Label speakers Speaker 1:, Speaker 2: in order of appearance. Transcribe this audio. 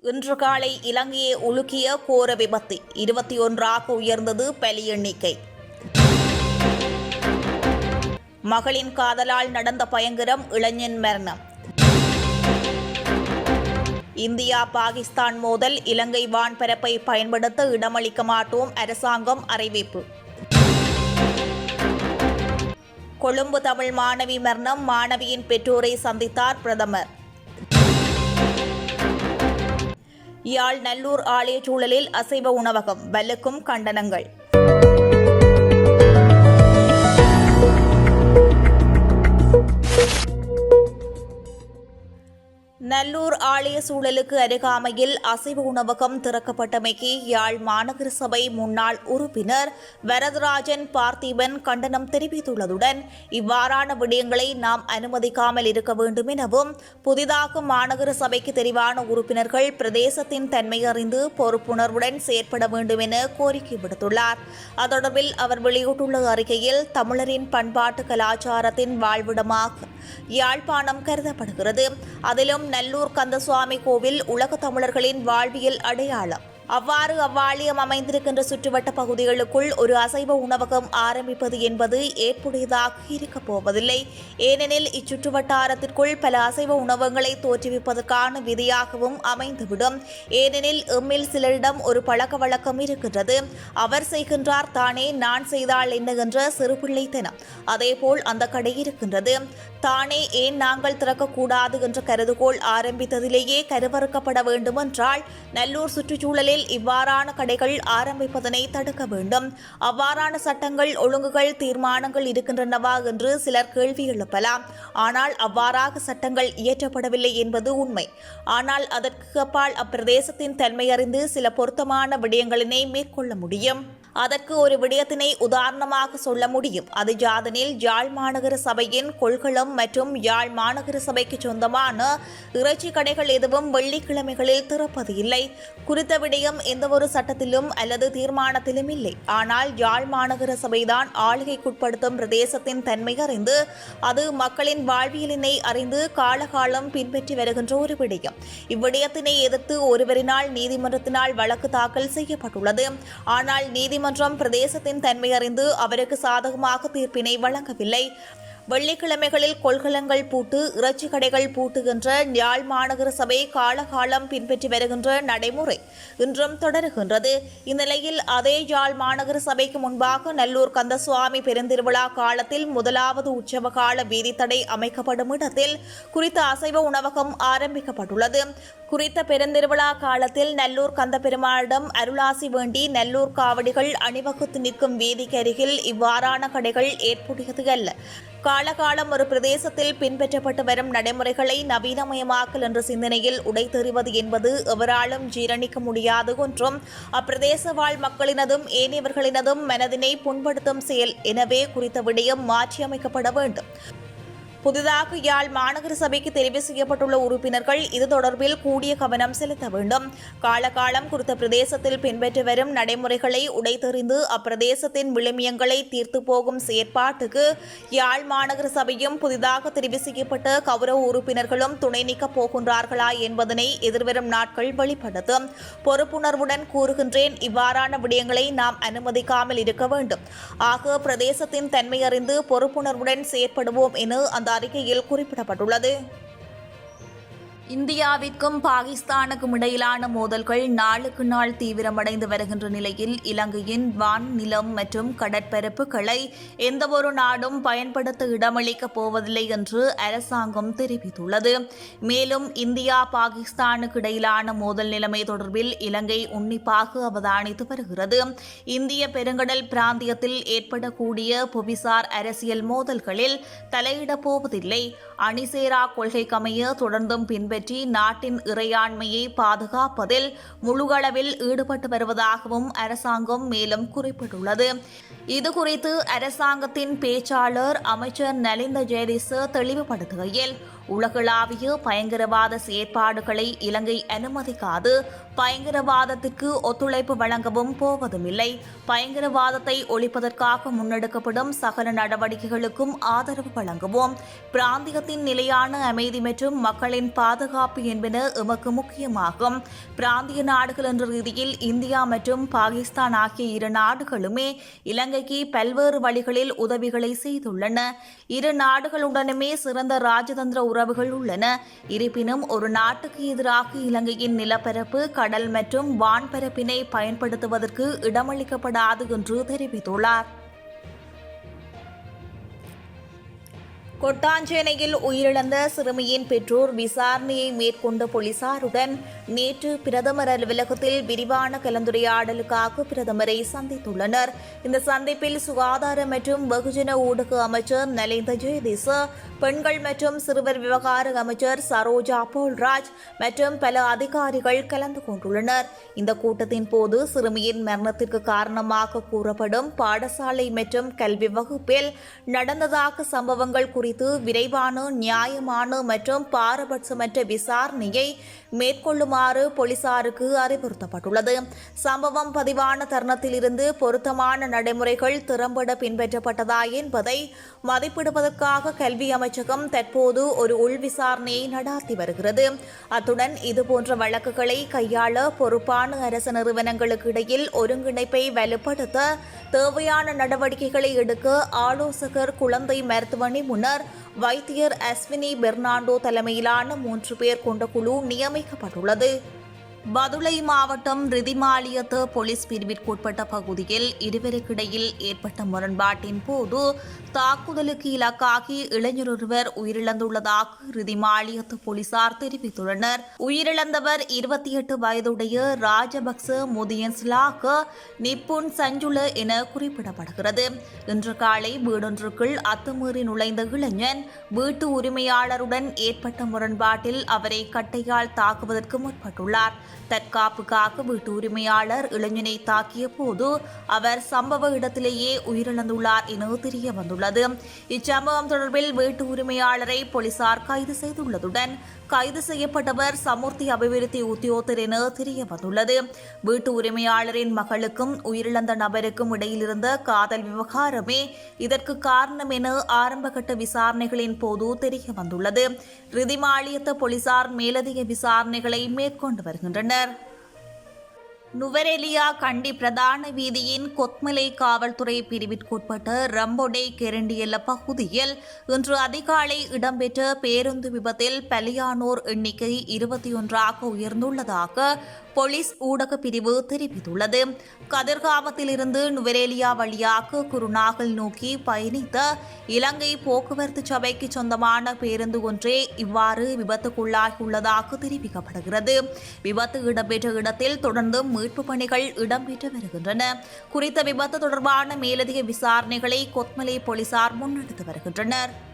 Speaker 1: இன்று காலை இலங்கையை உலுக்கிய கோர விபத்து இருபத்தி ஒன்றாக உயர்ந்தது பலி எண்ணிக்கை. மகளின் காதலால் நடந்த பயங்கரம் இளைஞன் மரணம். இந்தியா பாகிஸ்தான் மோதல் இலங்கை வான்பரப்பை பயன்படுத்த இடமளிக்க மாட்டோம் அரசாங்கம் அறிவிப்பு. கொழும்பு தமிழ் மாணவி மரணம் மாணவியின் பெற்றோரை சந்தித்தார் பிரதமர். யாழ் நல்லூர் ஆலய சூழலில் அசைவ உணவகம் வல்லுக்கும் கண்டனங்கள். நல்லூர் ஆலய சூழலுக்கு அருகாமையில் அசைவ உணவகம் திறக்கப்பட்டமைக்கு யாழ் மாநகர சபை முன்னாள் உறுப்பினர் வரதராஜன் பார்த்திபன் கண்டனம் தெரிவித்துள்ளதுடன் இவ்வாறான விடயங்களை நாம் அனுமதிக்காமல் இருக்க வேண்டும் எனவும் புதிதாக மாநகர சபைக்கு தெரிவான உறுப்பினர்கள் பிரதேசத்தின் தன்மை அறிந்து பொறுப்புணர்வுடன் செயற்பட வேண்டும் என கோரிக்கை விடுத்துள்ளார். அதொடர்பில் தொடர்பில் அவர் வெளியிட்டுள்ள அறிக்கையில் தமிழரின் பண்பாட்டு கலாச்சாரத்தின் வாழ்விடமாக யாழ்ப்பாணம் கருதப்படுகிறது. அதிலும் நல்லூர் கந்தசுவாமி கோவில் உலக தமிழர்களின் வாழ்வியல் அடையாளம். அவ்வாறு அவ்வாலயம் அமைந்திருக்கின்ற சுற்றுவட்ட பகுதிகளுக்குள் ஒரு அசைவ உணவகம் ஆரம்பிப்பது என்பது ஏற்புடையதாக இருக்கப் போவதில்லை. ஏனெனில் இச்சுற்றுவட்டாரத்திற்குள் பல அசைவ உணவகங்களை தோற்றுவிப்பதற்கான விதியாகவும் அமைந்துவிடும். ஏனெனில் எம்மில் சிலரிடம் ஒரு பழக்க வழக்கம் இருக்கின்றது. அவர் செய்கின்றார் தானே நான் செய்தால் என்ன என்ற சிறுபிள்ளைத்தனம் அதேபோல் அந்த கடை இருக்கின்றது. தானே ஏன் நாங்கள் திறக்கக்கூடாது என்ற கருதுகோள் ஆரம்பித்ததிலேயே கருவறுக்கப்பட வேண்டுமென்றால் நல்லூர் சுற்றுச்சூழலில் இவ்வாறான கடைகள் ஆரம்பிப்பதனை தடுக்க வேண்டும். அவ்வாறான சட்டங்கள் ஒழுங்குகள் தீர்மானங்கள் இருக்கின்றனவா என்று சிலர் கேள்வி எழுப்பலாம். ஆனால் அவ்வாறாக சட்டங்கள் இயற்றப்படவில்லை என்பது உண்மை. ஆனால் அதற்கு அப்பால் அப்பிரதேசத்தின் தன்மை அறிந்து சில பொருத்தமான விடயங்களினை மேற்கொள்ள முடியும். அதற்கு ஒரு விடயத்தினை உதாரணமாக சொல்ல முடியும். அது ஜாதனில் யாழ் மாநகர சபையின் கொள்கலம் மற்றும் யாழ் மாநகர சபைக்கு சொந்தமான இறைச்சி கடைகள் எதுவும் வெள்ளிக்கிழமைகளில் திறப்பது இல்லை. குறித்த விடயம் எந்தவொரு சட்டத்திலும் அல்லது தீர்மானத்திலும் இல்லை. ஆனால் யாழ் மாநகர சபைதான் ஆளுகைக்குட்படுத்தும் பிரதேசத்தின் தன்மை அறிந்து அது மக்களின் வாழ்வியலினை அறிந்து காலகாலம் பின்பற்றி வருகின்ற ஒரு விடயம். இவ்விடயத்தினை எதிர்த்து ஒருவரினால் நீதிமன்றத்தினால் வழக்கு தாக்கல் செய்யப்பட்டுள்ளது. ஆனால் நீதிமன்ற நீதிமன்றம் பிரதேசத்தின் தன்மை அறிந்து அவருக்கு சாதகமாக தீர்ப்பினை வழங்கவில்லை. வெள்ளிக்கிழமைகளில் கொள்கலங்கள் பூட்டு இறைச்சி கடைகள் பூட்டுகின்ற யாழ் மாநகர சபை காலகாலம் பின்பற்றி வருகின்ற நடைமுறை இன்றும் தொடருகின்றது. இந்நிலையில் அதே யாழ் மாநகர சபைக்கு முன்பாக நல்லூர் கந்தசுவாமி பெருந்திருவிழா காலத்தில் முதலாவது உற்சவ கால வீதித்தடை அமைக்கப்படும் இடத்தில் குறித்த அசைவ உணவகம் ஆரம்பிக்கப்பட்டுள்ளது. குறித்த பெருந்திருவிழா காலத்தில் நல்லூர் கந்த பெருமாளிடம் அருளாசி வேண்டி நல்லூர் காவடிகள் அணிவகுத்து நிற்கும் வீதிக்கு அருகில் இவ்வாறான கடைகள் ஏற்புடையது அல்ல. காலகாலம் ஒரு பிரதேசத்தில் பின்பற்றப்பட்டு வரும் நடைமுறைகளை நவீனமயமாக்கல் என்ற சிந்தனையில் உடைத்தெறிவது என்பது எவராலும் ஜீரணிக்க முடியாது ஒன்றும் அப்பிரதேச வாழ் மக்களினதும் ஏனையவர்களினதும் மனதினை புண்படுத்தும் செயல் எனவே குறித்த விடயம் மாற்றியமைக்கப்பட வேண்டும். புதிதாக யாழ் மாநகர சபைக்கு தெரிவு செய்யப்பட்டுள்ள உறுப்பினர்கள் இது தொடர்பில் கூடிய கவனம் செலுத்த வேண்டும். காலகாலம் குறித்த பிரதேசத்தில் பின்பற்றி வரும் நடைமுறைகளை உடைத்தெறிந்து அப்பிரதேசத்தின் விளிமியங்களை தீர்த்து போகும் செயற்பாட்டுக்கு யாழ் மாநகர சபையும் புதிதாக தெரிவு செய்யப்பட்ட கௌரவ உறுப்பினர்களும் துணை நீக்கப் போகின்றார்களா என்பதனை எதிர்வரும் நாட்கள் வெளிப்படுத்தும். பொறுப்புணர்வுடன் கூறுகின்றேன். இவ்வாறான விடயங்களை நாம் அனுமதிக்காமல் இருக்க வேண்டும். ஆக பிரதேசத்தின் தன்மை அறிந்து பொறுப்புணர்வுடன் செயற்படுவோம் என அந்த அறிக்கையில் குறிப்பிடப்பட்டுள்ளது. இந்தியாவிற்கும் பாகிஸ்தானுக்கும் இடையிலான மோதல்கள் நாளுக்கு நாள் தீவிரமடைந்து வருகின்ற நிலையில் இலங்கையின் வான் நிலம் மற்றும் கடற்பரப்புகளை எந்தவொரு நாடும் பயன்படுத்த இடமளிக்கப் போவதில்லை என்று அரசாங்கம் தெரிவித்துள்ளது. மேலும் இந்தியா பாகிஸ்தானுக்கு இடையிலான மோதல் நிலைமை தொடர்பில் இலங்கை உன்னிப்பாக அவதானித்து வருகிறது. இந்திய பெருங்கடல் பிராந்தியத்தில் ஏற்படக்கூடிய புவிசார் அரசியல் மோதல்களில் தலையிடப் போவதில்லை. அணிசேரா கொள்கைக்கமைய தொடர்ந்தும் பின்பற்றி நாட்டின் இறையாண்மையை பாதுகாப்பதில் முழுகளவில் ஈடுபட்டு வருவதாகவும் அரசாங்கம் மேலும் குறிப்பிட்டுள்ளது. இதுகுறித்து அரசாங்கத்தின் பேச்சாளர் அமைச்சர் நலிந்த ஜெயதிச தெளிவுபடுத்துகையில் உலகளாவிய பயங்கரவாத செயற்பாடுகளை இலங்கை அனுமதிக்காது பயங்கரவாதத்திற்கு ஒத்துழைப்பு வழங்கவும் போவதுமில்லை. பயங்கரவாதத்தை ஒழிப்பதற்காக முன்னெடுக்கப்படும் சகல நடவடிக்கைகளுக்கும் ஆதரவு வழங்குவோம். பிராந்தியத்தின் நிலையான அமைதி மற்றும் மக்களின் பாதுகாப்பு என்பன எமக்கு முக்கியமாகும். பிராந்திய நாடுகள் என்ற ரீதியில் இந்தியா மற்றும் பாகிஸ்தான் ஆகிய இரு நாடுகளுமே இலங்கைக்கு பல்வேறு வழிகளில் உதவிகளை செய்துள்ளன. இரு நாடுகளுடனுமே சிறந்த ராஜதந்திர உறவுகள் உள்ளன. இருப்பினும் ஒரு நாட்டுக்கு எதிராக இலங்கையின் நிலப்பரப்பு கடல் மற்றும் வான்பரப்பினை பயன்படுத்துவதற்கு இடமளிக்கப்படாது என்று தெரிவித்துள்ளார். கொட்டாஞ்சேனையில் உயிரிழந்த சிறுமியின் பெற்றோர் விசாரணையை மேற்கொண்ட போலீசாருடன் நேற்று பிரதமர் அலுவலகத்தில் விரிவான கலந்துரையாடலுக்காக பிரதமரை சந்தித்துள்ளனர். இந்த சந்திப்பில் சுகாதார மற்றும் வெகுஜன ஊடக அமைச்சர் நலிந்த ஜெயதீச பெண்கள் மற்றும் சிறுவர் விவகார அமைச்சர் சரோஜா போல்ராஜ் மற்றும் பல அதிகாரிகள் கலந்து கொண்டுள்ளனர். இந்த கூட்டத்தின் போது சிறுமியின் மரணத்திற்கு காரணமாக கூறப்படும் பாடசாலை மற்றும் கல்வி வகுப்பில் நடந்ததாக சம்பவங்கள் குறித்து விரைவான நியாயமான மற்றும் பாரபட்சமற்ற விசாரணையை மேற்கொள்ளுமாறு போலீசாருக்கு அறிவுறுத்தப்பட்டுள்ளது. சம்பவம் பதிவான தருணத்திலிருந்து பொருத்தமான நடைமுறைகள் திறம்பட பின்பற்றப்பட்டதா என்பதை மதிப்பிடுவதற்காக கல்வி அமைச்சகம் தற்போது ஒரு உள் விசாரணையை நடாத்தி வருகிறது. அத்துடன் இதுபோன்ற வழக்குகளை கையாள பொறுப்பான அரசு நிறுவனங்களுக்கு இடையில் ஒருங்கிணைப்பை வலுப்படுத்த தேவையான நடவடிக்கைகளை எடுக்க ஆலோசகர் குழந்தை மருத்துவமனை முன்னர் வைத்தியர் அஸ்வினி பெர்னாண்டோ தலைமையிலான மூன்று பேர் கொண்ட குழு நியமிக்கப்பட்டுள்ளது. பதுளை மாவட்டம் ரிதிமாலியத்து போலீஸ் பிரிவிற்குட்பட்ட பகுதியில் இருவருக்கிடையில் ஏற்பட்ட முரண்பாட்டின் போது தாக்குதலுக்கு இலக்காகி இளைஞர் ஒருவர் உயிரிழந்துள்ளதாக ரிதிமாலியத்து போலீசார் தெரிவித்துள்ளனர். உயிரிழந்தவர் இருபத்தி எட்டு வயதுடைய ராஜபக்ச முதியன்ஸ்லாக நிப்புன் சஞ்சுல என குறிப்பிடப்படுகிறது. இன்று காலை வீடொன்றுக்குள் அத்துமீறி நுழைந்த இளைஞன் வீட்டு உரிமையாளருடன் ஏற்பட்ட முரண்பாட்டில் அவரை கட்டையால் தாக்குவதற்கு முற்பட்டுள்ளார். தற்காப்புக்காக வீட்டு உரிமையாளர் இளைஞனை தாக்கிய போது அவர் சம்பவ இடத்திலேயே உயிரிழந்துள்ளார் என தெரிய வந்துள்ளது இச்சம்பவம் தொடர்பில் வீட்டு உரிமையாளரை போலீசார் கைது செய்துள்ளதுடன் கைது செய்யப்பட்டவர் சமுர்த்தி அபிவிருத்தி உத்தியோகத்தர் என தெரிய வந்துள்ளது வீட்டு உரிமையாளரின் மகளுக்கும் உயிரிழந்த நபருக்கும் இடையில் இருந்த காதல் விவகாரமே இதற்கு காரணம் என ஆரம்பகட்ட விசாரணைகளின் போது தெரிய வந்துள்ளது ரிதிமாலியத்த போலீசார் மேலதிக விசாரணைகளை மேற்கொண்டு வருகின்றனர். நுவரெலியா கண்டி பிரதான வீதியின் கொத்மலை காவல்துறை பிரிவிற்குட்பட்ட ரம்பொடே கெரண்டியல்ல பகுதியில் இன்று அதிகாலை இடம்பெற்ற பேருந்து விபத்தில் பலியானோர் எண்ணிக்கை இருபத்தி ஒன்றாக உயர்ந்துள்ளதாக போலீஸ் ஊடக பிரிவு தெரிவித்துள்ளது. கதிர்காமத்திலிருந்து நுவரேலியா வழியாக குருநாகல் நோக்கி பயணித்த இலங்கை போக்குவரத்து சபைக்கு சொந்தமான பேருந்து ஒன்றே இவ்வாறு விபத்துக்குள்ளாகியுள்ளதாக தெரிவிக்கப்படுகிறது. விபத்து இடம்பெற்ற இடத்தில் தொடர்ந்து மீட்பு பணிகள் இடம்பெற்று வருகின்றன. குறித்த விபத்து தொடர்பான மேலதிக விசாரணைகளை கொத்மலை போலீசார் முன்னெடுத்து வருகின்றனர்.